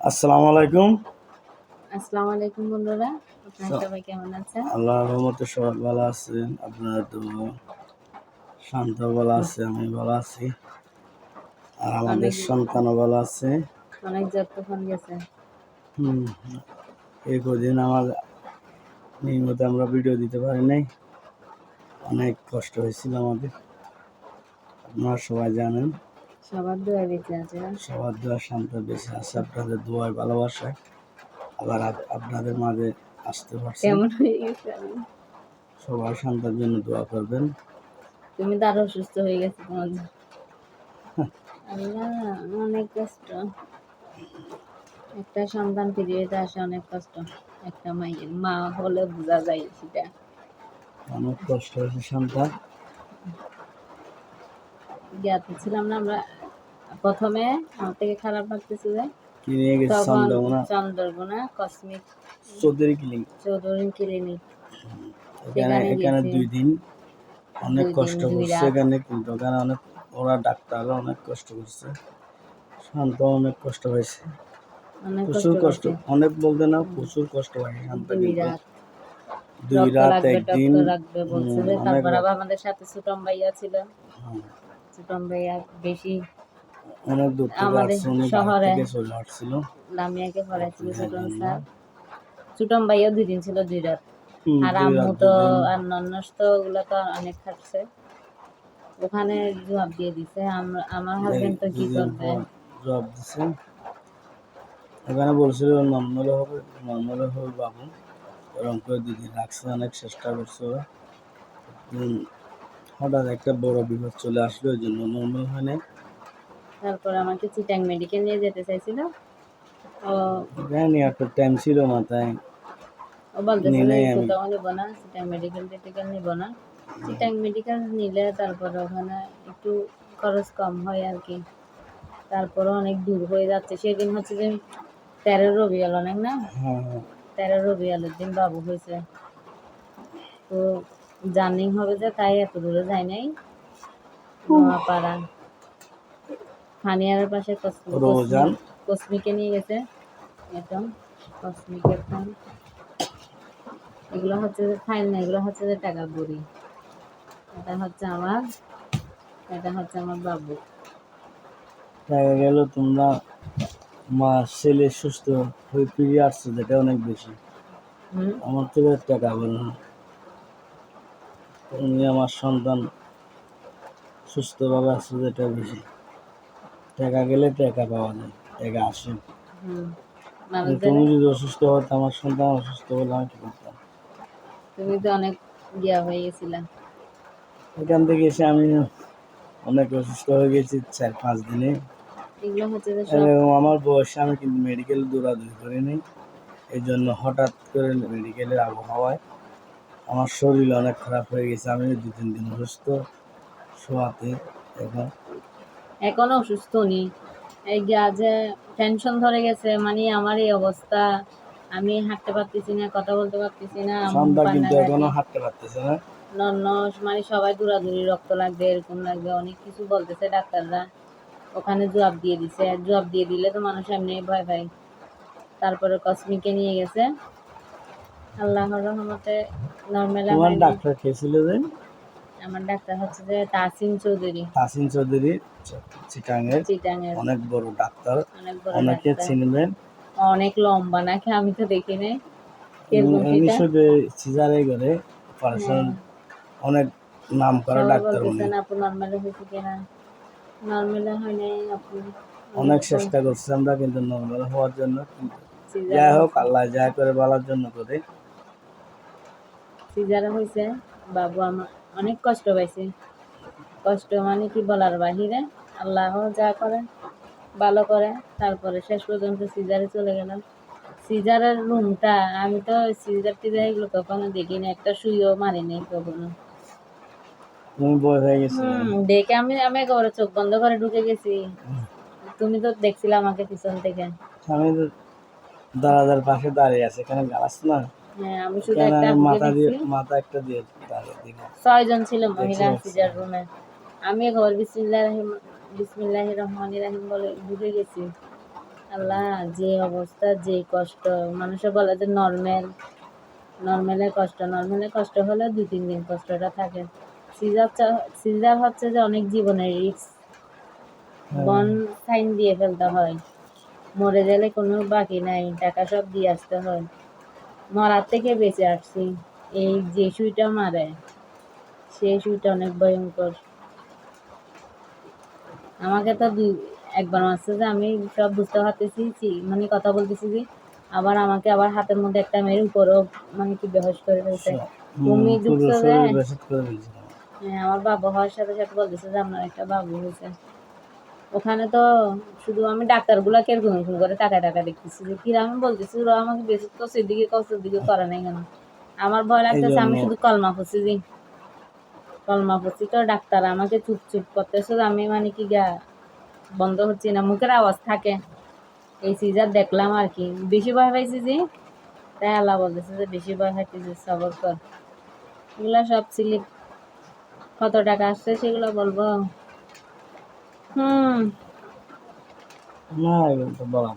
আসসালামু আলাইকুম। আসসালামু আলাইকুম বন্ধুরা আপনারা সবাই কেমন আছেন? আল্লাহর রহমতে সবাই ভালো আছেন আপনারা তো শান্ত ভালো আছে আমি ভালো আছি। আর আমাদের সন্তানও ভালো আছে। অনেক যত্ন গেছে। হুম এই কদিন আমার নিয়মিত আমরা ভিডিও দিতে পারি নাই। অনেক কষ্ট হয়েছিল আমাদের আপনারা সবাই জানেন। সবার দোয়া বেঁচে আছে। সবার দোয়া শান্ত বেশি আছে। আপনাদের দোয়ায় ভালোবাসায় আবার আপনাদের মাঝে আসতে পারছি। কেমন হয়ে গেছে সবাই শান্তার জন্য দোয়া করবেন। তুমি তো আরও অসুস্থ হয়ে গেছে তোমার আল্লাহ অনেক কষ্ট। একটা সন্তান পৃথিবীতে আসে অনেক কষ্ট। একটা মায়ের মা হলে বোঝা যায় সেটা। অনেক কষ্ট হয়েছে শান্তা জ্ঞাত ছিলাম না আমরা। প্রথমে আমার থেকে খারাপ লাগতেছে যে কি নিয়ে গেছে? তখন Chandraghona cosmic Chowdhury clinic Chowdhury clinic এখানে এখানে দুই দিন অনেক কষ্ট করছে এখানে কিন্তু ওখানে অনেক ওরা ডাক্তাররা অনেক কষ্ট করছে। শান্ত অনেক কষ্ট হয়েছে প্রচুর কষ্ট। অনেক বলতে না প্রচুর কষ্ট হয় শান্ত দুই রাত। একদিন। আমাদের সাথে সুটম ভাইয়া ছিল ভাইয়া বেশি অনেক দূর আমাদের শহরে- চলে আসছিল। লামিয়াকে পড়াইছিল সুটম স্যার। সুটম ভাইয়া দুই দিন ছিল দুই রাত। আর আম্মু তো আর তো ওগুলো তো অনেক খাটছে। ওখানে জবাব দিয়ে দিছে আম- আমার হাজবেন্ড তো কি করবে? জবাব দিছে। এখানে বলছিল নর্মালে হবে নর্মালে হবে বাবু। এরকম করে দিদি রাখছে অনেক চেষ্টা করছে ওরা। হঠাৎ একটা বড় বিপদ চলে আসলো ওই জন্য নর্মাল হয় নাই। তারপর আমাকে চিটাং মেডিকেল নিয়ে যেতে চাইছিল। ও জানি একটা টাইম ছিল মাথায়। ও বলতেছিল নিলেই কোথাও নিব না চিটাং মেডিকেল টেডিকেল নিব না। চিটাং মেডিকেল নিলে তারপরে ওখানে একটু খরচ কম হয় আর কি। তারপরে অনেক দূর হয়ে যাচ্ছে। সেদিন হচ্ছে যে তেরো রবিয়াল অনেক না? হ্যাঁ হ্যাঁ। তেরো রবিয়ালের দিন বাবু হয়েছে। তো জার্নি হবে যে তাই এত দূরে যায় নাই। নোয়াপাড়া ফানিয়ারের পাশে কস- কসমিকে নিয়ে গেছে। একদম কসমিকের ফাইন এগুলো হচ্ছে যে ফাইল না এগুলো হচ্ছে যে টাকা বুড়ি। এটা হচ্ছে আমার এটা হচ্ছে আমার বাবু। দেখা গেল তোমরা মা ছেলে সুস্থ হয়ে ফিরে আসছো যেটা অনেক বেশি। হুম। আমার থেকে টাকা বলো না তুমি আমার সন্তান। সুস্থভাবে আসছে যেটা বেশি টাকা গেলে টাকা পাওয়া যায় টাকা আসে। তুমি যদি অসুস্থ হতো আমার সন্তান অসুস্থ হলে আমি কি করতাম? তুমি তো অনেক গিয়া হয়ে গেছিলা। এখান থেকে এসে আমি অনেক অসুস্থ হয়ে গেছি চার পাঁচ দিনে। আমার বয়সে আমি কিন্তু মেডিকেল দৌড়াদৌড়ি করিনি। এই জন্য হঠাৎ করে মেডিকেলের আবহাওয়ায় আমার শরীর অনেক খারাপ হয়ে গেছে আমি দু তিন দিন অসুস্থ শোয়াতে এখন এখনও অসুস্থ নি। এই যে টেনশন ধরে গেছে মানে আমার এই অবস্থা আমি হাঁটতে পারতেছি না কথা বলতে পারতেছি না সন্ধ্যা কিন্তু এখনও হাঁটতে পারতেছে না। মানে সবাই দৌড়াদৌড়ি রক্ত লাগবে এরকম লাগবে অনেক কিছু বলতেছে ডাক্তাররা। ওখানে জবাব দিয়ে দিছে জবাব দিয়ে দিলে তো মানুষ এমনি ভয় পায়। তারপরে কসমিকে নিয়ে গেছে। আল্লাহর রহমতে নর্মাল তোমার ডাক্তার খেয়েছিল যে? আমার ডাক্তার হচ্ছে যে তাসিম চৌধুরী। তাসিন চৌধুরী চিটাঙের চিটাঙের অনেক বড় ডাক্তার। অনেক চিনবেন। অনেক লম্বা নাকি আমি তো দেখি নাই। শুধু সিজারে করে অপারেশন অনেক নাম করা ডাক্তার উনি। নর্মালে হয়েছে কিনা? নর্মালে হয় নাই অনেক চেষ্টা করছি আমরা কিন্তু নর্মাল হওয়ার জন্য। যাই হোক আল্লাহ যা করে বলার জন্য করে। সিজার হয়েছে বাবু আমার অনেক কষ্ট পাইছে। কষ্ট মানে কি বলার বাহিরে? আল্লাহ যা করে ভালো করে তারপরে শেষ পর্যন্ত সিজারে চলে গেলাম। সিজারের রুমটা আমি তো সিজার টিজার এগুলো কখনো দেখিনি একটা শুয়েও মারিনি কখনো। দেখে আমি আমি একেবারে চোখ বন্ধ করে ঢুকে গেছি। তুমি তো দেখছিলে আমাকে পিছন থেকে। আমি তো দাদাদের পাশে দাঁড়িয়ে আছে এখানে গাছ না। হ্যাঁ আমি শুধু একটা মাথা দিয়ে মাথা একটা দিয়ে দাঁড়িয়ে দিলাম ছয়জন ছিল মহিলা সিজার রুমে। আমি একেবারে বিসমিল্লাহ রহিম বিসমিল্লাহ রহমান রাহিম বলে ঢুকে গেছি। আল্লাহ যে অবস্থা যে কষ্ট। মানুষে বলে যে নর্মাল কষ্ট। কষ্ট হলে দুই তিন দিন কষ্টটা থাকে। সিজার সিজার হচ্ছে যে অনেক জীবনের রিস্ক বন সাইন দিয়ে ফেলতে হয়। মরে গেলে কোনো বাকি নাই। টাকা সব দিয়ে আসতে হয়। মরার থেকে বেঁচে আসছি। এই যে সুইটা মারে সেই সুইটা অনেক ভয়ঙ্কর। আমাকে তো দুই একবার মারছে যে আমি সব বুঝতে পারতেছি মানে কথা বলতেছি যে আবার আমাকে আবার হাতের মধ্যে একটা মেরে উপরেও মানে কি বেহস করে ফেলছে। তুমি পুরো ঢুকছো যে হ্যাঁ, আমার বাবা হওয়ার সাথে সাথে বলতেছে যে আপনার একটা বাবু হয়েছে। ওখানে তো শুধু আমি ডাক্তারগুলা কীরকম এরকম করে টাকা টাকা দেখতেছি যে আমি বলতেছি ওরা আমাকে বেশি তো সেদিকে কষ্ট দিকে করে নাই কেন? আমার ভয় লাগতেছে আমি শুধু কলমা পড়ছি যে কলমা পড়ছি তো ডাক্তার আমাকে চুপ চুপ করতেছে আমি মানে কি গা বন্ধ হচ্ছে না মুখের আওয়াজ থাকে। এই সিজার দেখলাম আর কি বেশি ভয় পাইছি যে তাই আল্লাহ বলতেছে যে বেশি ভয় পাইতেছে সবর কর। এগুলা সব স্লিপ কত টাকা আসছে সেগুলো বলব। হুম না তো বলা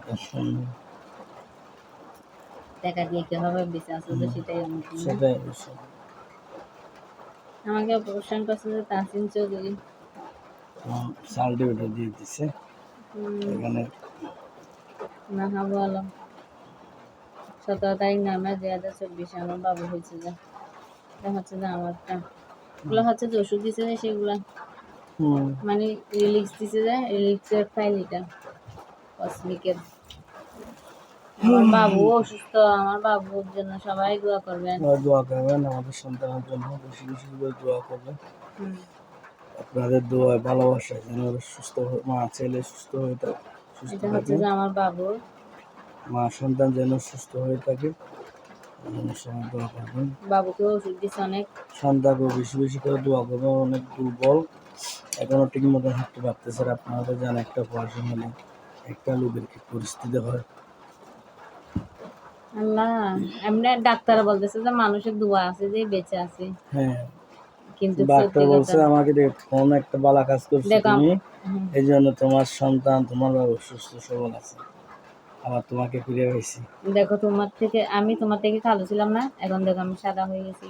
টাকা দিয়ে কি হবে বেঁচে আছে তো সেটাই আমি সেটাই আমাকে অপারেশন করছে যে তাসিন চৌধুরী সার্টিফিকেট দিয়ে দিছে এখানে না হা বলো সতেরো তারিখ নামে দুই হাজার চব্বিশে আমার বাবু হয়েছে যে হচ্ছে যে আমারটা এগুলো হচ্ছে যে ওষুধ দিছে যে সেগুলা মানে রিলিক্স দিছে যে রিলিক্সের ফাইল এটা। কসমিকের আমার বাবু অসুস্থ আমার বাবুর জন্য সবাই দোয়া করবেন। দোয়া করবেন আমাদের সন্তানের জন্য বেশি বেশি করে দোয়া করবেন। আপনাদের দোয়া ভালোবাসা যেন সুস্থ হয়ে- মা ছেলে সুস্থ হয়ে থাকে সুস্থ থাকে যে আমার বাবু মা সন্তান যেন সুস্থ হয়ে থাকে এই সময় দোয়া করবেন। বাবুকে ওষুধ দিছে অনেক। সন্তানকে বেশি বেশি করে দোয়া করবেন অনেক দুর্বল। এখনও ঠিক মতো হাঁটতে পারতেছে না। আপনারা তো জানেন একটা বয়স হলে একটা লোকের কি পরিস্থিতি হয়? আল্লাহ এমনি ডাক্তার বলতেছে যে মানুষের দোয়া আছে যে বেঁচে আছে। হ্যাঁ। কিন্তু ডাক্তার বলছে আমাকে দেখ কোন একটা বালা কাজ করছ তুমি এই জন্য তোমার সন্তান তোমার বাবা সুস্থ সবল আছে। আবার তোমাকে ফিরে দেখো তোমার থেকে আমি তোমার থেকে কালো ছিলাম না এখন দেখো আমি সাদা হয়ে গেছি।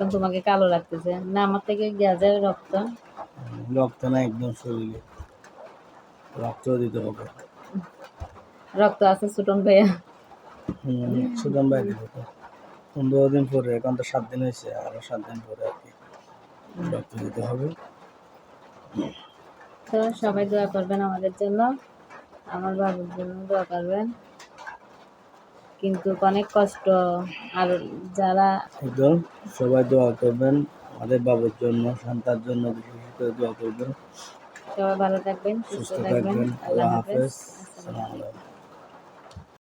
এখন তোমাকে কালো লাগতেছে। না আমার থেকে গেছে রক্ত। রক্ত না একদম শরীরে। রক্ত দিতে হবে। রক্ত আছে সুটন ভাইয়া। সুদাম বাইরে দিতে হবে। পনেরো দিন পরে এখন তো সাত দিন হয়েছে আরও সাত দিন পরে আর কি রক্ত দিতে হবে। তো সবাই দোয়া করবেন আমাদের জন্য। আমার বাবুর জন্য দোয়া করবেন। কিন্তু অনেক কষ্ট। আর যারা একদম সবাই দোয়া করবেন আমাদের বাবার জন্য সন্তান জন্য বেশি বেশি করে দোয়া করবেন। সবাই ভালো থাকবেন সুস্থ থাকবেন আল্লাহ হাফেজ। আসসালামু আলাইকুম।